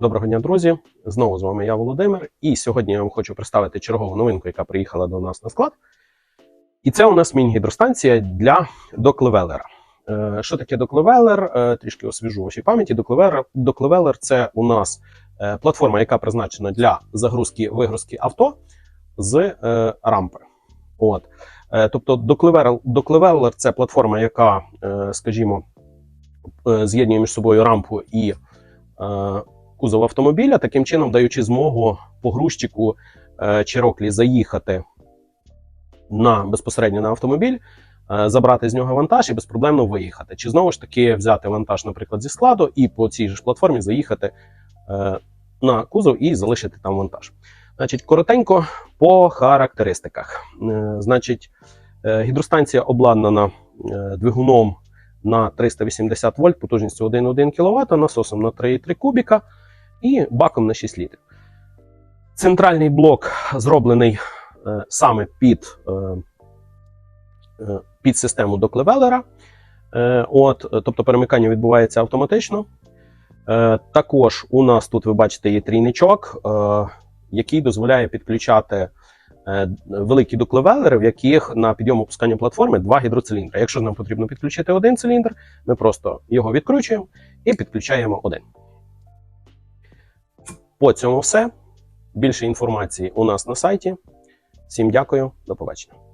Доброго дня, друзі! Знову з вами я Володимир. І сьогодні я вам хочу представити чергову новинку, яка приїхала до нас на склад. І це у нас міні-гідростанція для докливелера. Е, Що таке докливелер? Е, Трішки освіжу вашій пам'яті. Докливелер, докливелер це у нас е, платформа, яка призначена для загрузки вигрузки авто з рампи. От. Тобто докливелер, докливелер це платформа, яка, скажімо, з'єднує між собою рампу і кузов автомобіля, таким чином даючи змогу погрузчику е, Чироклі заїхати на безпосередньо на автомобіль, е, забрати з нього вантаж і безпроблемно виїхати. Чи знову ж таки взяти вантаж, наприклад, зі складу, і по цій же ж платформі заїхати е, на кузов і залишити там вантаж. Значить, коротенько по характеристиках. Значить, гідростанція обладнана двигуном на 380 вольт, потужністю 1,1 кВт, насосом на 3,3 кубіка і баком на 6 літрів. Центральний блок зроблений е, саме під, е, е, під систему докливелера. Е, от, тобто перемикання відбувається автоматично. Е, також у нас тут ви бачите є трійничок, е, який дозволяє підключати е, великі докливелери, в яких на підйом опускання платформи два гідроциліндри. Якщо нам потрібно підключити один циліндр, ми просто його відкручуємо і підключаємо один. По цьому все. Більше інформації у нас на сайті. Всім дякую, до побачення.